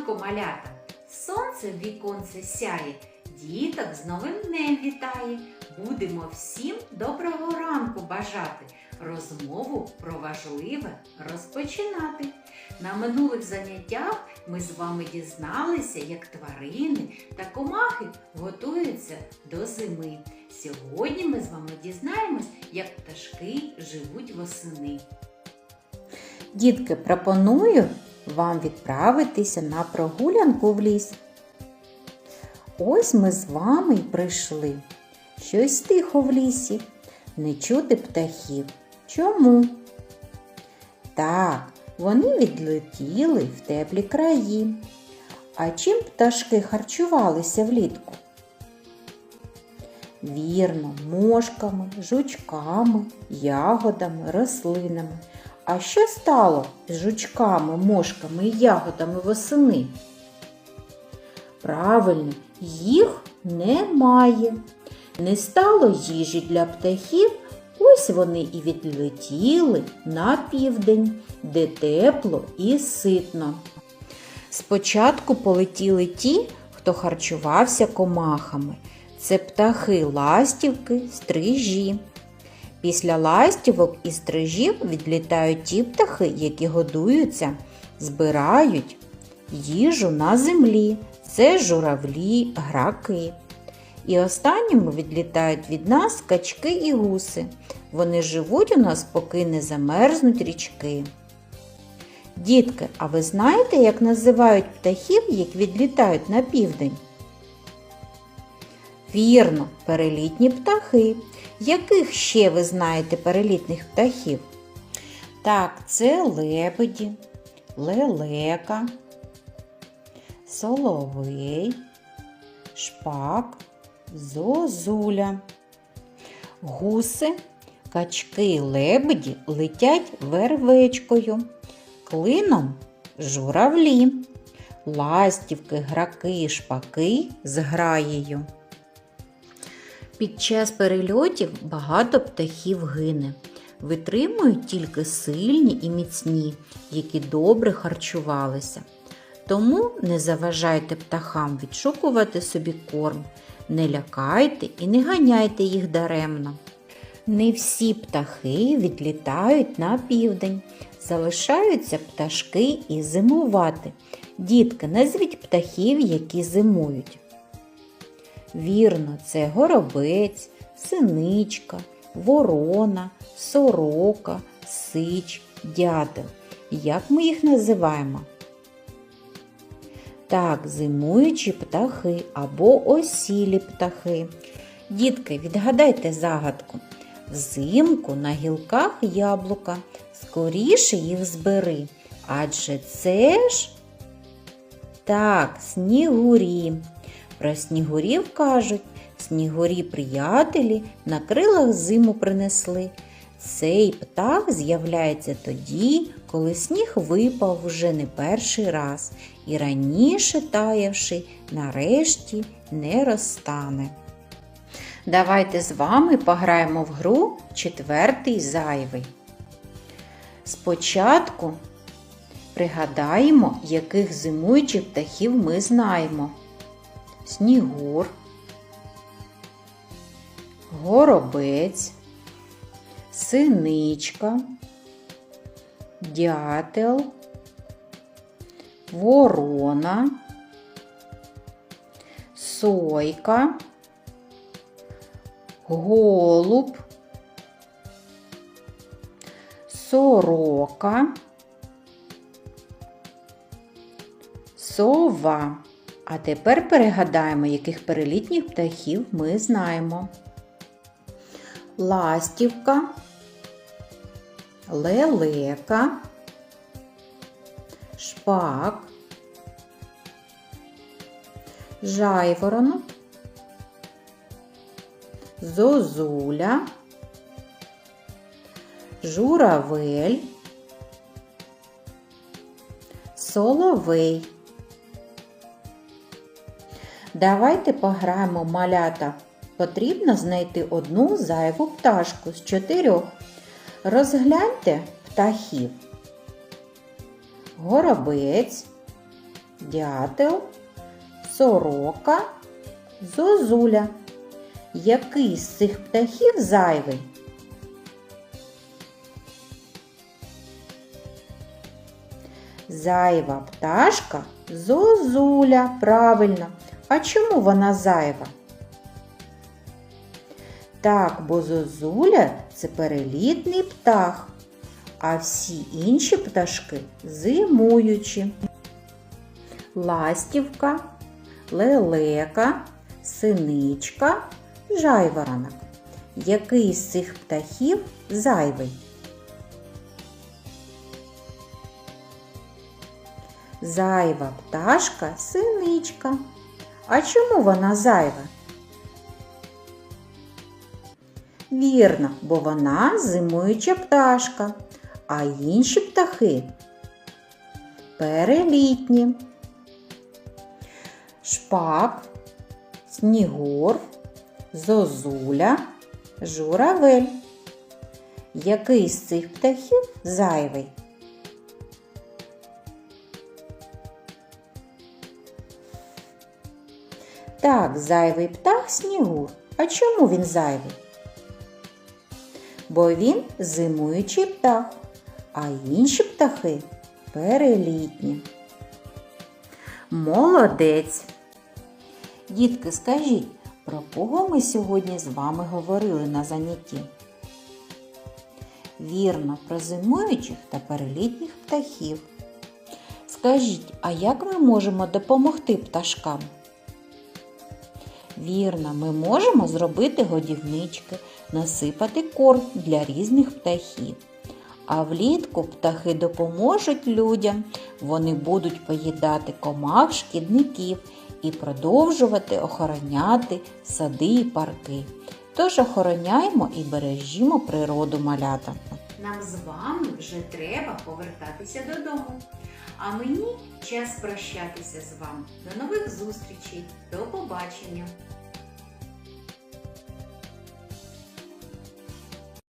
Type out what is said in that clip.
ранку, малята! Сонце в віконце сяє, діток з новим днем вітає. Будемо всім доброго ранку бажати, розмову про важливе розпочинати. На минулих заняттях ми з вами дізналися, як тварини та комахи готуються до зими. Сьогодні ми з вами дізнаємось, як пташки живуть восени. Дітки, пропоную вам відправитися на прогулянку в ліс. Ось ми з вами й прийшли. Щось тихо в лісі, не чути птахів. Чому? Так, вони відлетіли в теплі краї. А чим пташки харчувалися влітку? Вірно, мошками, жучками, ягодами, рослинами. А що стало з жучками, мошками і ягодами восени? Правильно, їх немає. Не стало їжі для птахів, ось вони і відлетіли на південь, де тепло і ситно. Спочатку полетіли ті, хто харчувався комахами. Це птахи ластівки, стрижі. Після ластівок і стрижів відлітають ті птахи, які годуються, збирають їжу на землі. Це журавлі, граки. І останніми відлітають від нас качки і гуси. Вони живуть у нас, поки не замерзнуть річки. Дітки, а ви знаєте, як називають птахів, які відлітають на південь? Вірно, перелітні птахи. Яких ще ви знаєте перелітних птахів? Так, це лебеді, лелека, соловей, шпак, зозуля. Гуси, качки лебеді летять вервечкою, клином журавлі, ластівки, граки, шпаки з граєю. Під час перельотів багато птахів гине. Витримують тільки сильні і міцні, які добре харчувалися. Тому не заважайте птахам відшукувати собі корм, не лякайте і не ганяйте їх даремно. Не всі птахи відлітають на південь. Залишаються пташки і зимувати. Дітки, назвіть птахів, які зимують. Вірно, це горобець, синичка, ворона, сорока, сич, дятел. Як ми їх називаємо? Так, зимуючі птахи або осілі птахи. Дітки, відгадайте загадку. Взимку на гілках яблука, скоріше їх збери. Адже це ж так, снігурі. Про снігурів кажуть, снігурі приятелі на крилах зиму принесли. Цей птах з'являється тоді, коли сніг випав вже не перший раз і раніше таявши, нарешті не розтане. Давайте з вами пограємо в гру четвертий зайвий. Спочатку пригадаємо, яких зимуючих птахів ми знаємо. Снігур, горобець, синичка, дятел, ворона, сойка, голуб, сорока, сова. А тепер перегадаємо, яких перелітніх птахів ми знаємо. Ластівка, лелека, шпак, жайворонок, зозуля, журавель, соловей. Давайте пограємо малята. Потрібно знайти одну зайву пташку з чотирьох. Розгляньте птахів. Горобець, дятел, сорока, зозуля. Який з цих птахів зайвий? Зайва пташка зозуля. Правильно. А чому вона зайва? Так, бо зозуля це перелітний птах, а всі інші пташки зимуючі. Ластівка, лелека, синичка, жайворонок. Який з цих птахів зайвий? Зайва пташка синичка. А чому вона зайва? Вірно, бо вона зимуюча пташка, а інші птахи перелітні. Шпак, снігур, зозуля, журавель. Який з цих птахів зайвий? Так, зайвий птах снігур. А чому він зайвий? Бо він зимуючий птах, а інші птахи перелітні. Молодець! Дітки, скажіть, про кого ми сьогодні з вами говорили на занятті? Вірно, про зимуючих та перелітніх птахів. Скажіть, а як ми можемо допомогти пташкам? Вірно, ми можемо зробити годівнички, насипати корм для різних птахів. А влітку птахи допоможуть людям, вони будуть поїдати комах шкідників і продовжувати охороняти сади і парки. Тож охороняємо і бережімо природу малята. Нам з вами вже треба повертатися додому. А мені час прощатися з вами. До нових зустрічей. До побачення!